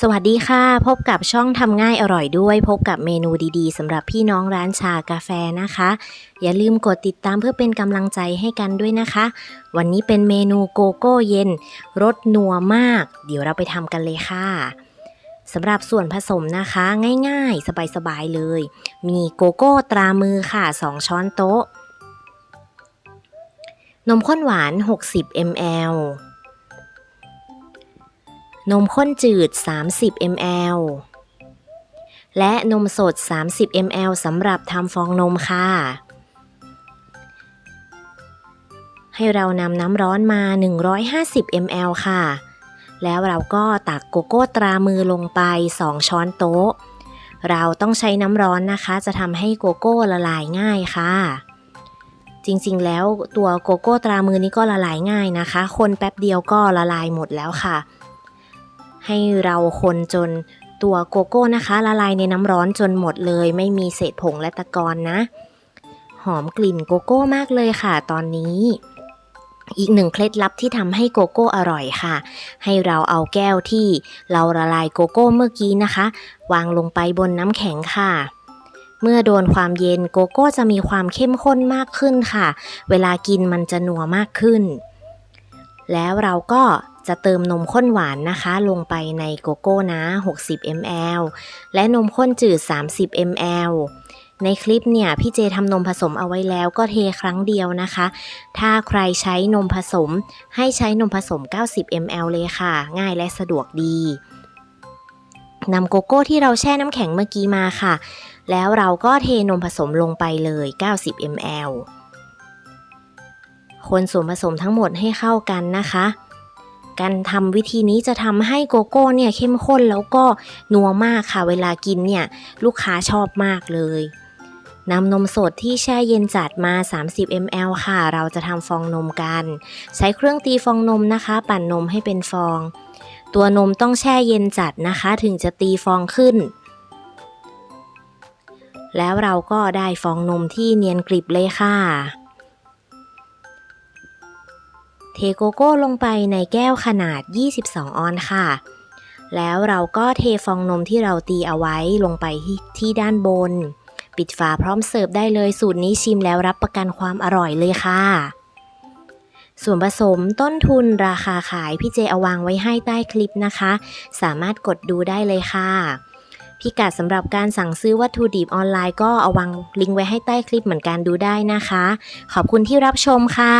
สวัสดีค่ะ พบกับช่องทำง่ายอร่อยด้วย พบกับเมนูดีๆสำหรับพี่น้องร้านชากาแฟนะคะ อย่าลืมกดติดตามเพื่อเป็นกำลังใจให้กันด้วยนะคะ วันนี้เป็นเมนูโกโก้เย็นรสนัวมาก เดี๋ยวเราไปทำกันเลยค่ะสำหรับส่วนผสมนะคะง่ายๆ สบายๆเลย มีโกโก้ตรามือค่ะ 2 ช้อนโต๊ะ นมข้นหวาน 60 ml นมข้นจืด 30 ml และนมสด 30 ml สำหรับทำฟองนมค่ะ ให้เรานำน้ำร้อนมา 150 ml ค่ะ แล้วเราก็ตักโกโก้ตรามือลงไป 2 ช้อนโต๊ะ เราต้องใช้น้ำร้อนนะคะ จะทำให้โกโก้ละลายง่ายค่ะ จริงๆ แล้วตัวโกโก้ตรามือนี้ก็ละลายง่ายนะคะ คนแป๊บเดียวก็ละลายหมดแล้วค่ะ ให้เราคนจนตัวโกโก้นะคะ ละลายในน้ำร้อนจนหมดเลย ไม่มีเศษผงและตะกอนนะ หอมกลิ่นโกโก้มากเลยค่ะ ตอนนี้ อีกหนึ่งเคล็ดลับที่ทำให้โกโก้อร่อยค่ะ ให้เราเอาแก้วที่เราละลายโกโก้เมื่อกี้นะคะ วางลงไปบนน้ำแข็งค่ะเมื่อโดนความเย็นโกโก้จะมีความเข้มข้นมากขึ้นค่ะ เวลากินมันจะนัวมากขึ้น แล้วเราก็ จะเติมนมข้นหวานนะคะ ลงไปในโกโก้นะ 60 ml และนมข้นจืด 30 ml ในคลิปเนี่ยพี่เจทำนมผสมเอาไว้แล้วก็เทครั้งเดียวนะคะ ถ้าใครใช้นมผสมให้ใช้นมผสม 90 ml เลยค่ะ ง่ายและสะดวกดีนำโกโก้ที่เราแช่น้ำแข็งเมื่อกี้มาค่ะ แล้วเราก็เทนมผสมลงไปเลย 90 ml คนส่วนผสมทั้งหมดให้เข้ากันนะคะ การทำวิธีนี้จะทำให้โกโก้เนี่ยเข้มข้นแล้วก็นัวมากค่ะ เวลากินเนี่ยลูกค้าชอบมากเลยนำนมสดที่แช่เย็นจัดมา 30 ml ค่ะ เราจะทำฟองนมกัน ใช้เครื่องตีฟองนมนะคะ ปั่นนมให้เป็นฟอง ตัวนมต้องแช่เย็นจัดนะคะ ถึงจะตีฟองขึ้น แล้วเราก็ได้ฟองนมที่เนียนกริบเลยค่ะ เทโกโก้ลงไปในแก้วขนาด 22 ออนค่ะ แล้วเราก็เทฟองนมที่เราตีเอาไว้ลงไปที่ที่ด้านบน ปิดฝาพร้อมเสิร์ฟได้เลยสูตรนี้ชิมแล้วรับประกันความอร่อยเลยค่ะ ส่วนผสมต้นทุนราคาขายพี่เจเอาวางไว้ให้ใต้คลิปนะคะ สามารถกดดูได้เลยค่ะพิกัดสำหรับการสั่งซื้อวัตถุดิบออนไลน์ก็เอาวางลิงก์ไว้ให้ใต้คลิปเหมือนกันดูได้นะคะ ขอบคุณที่รับชมค่ะ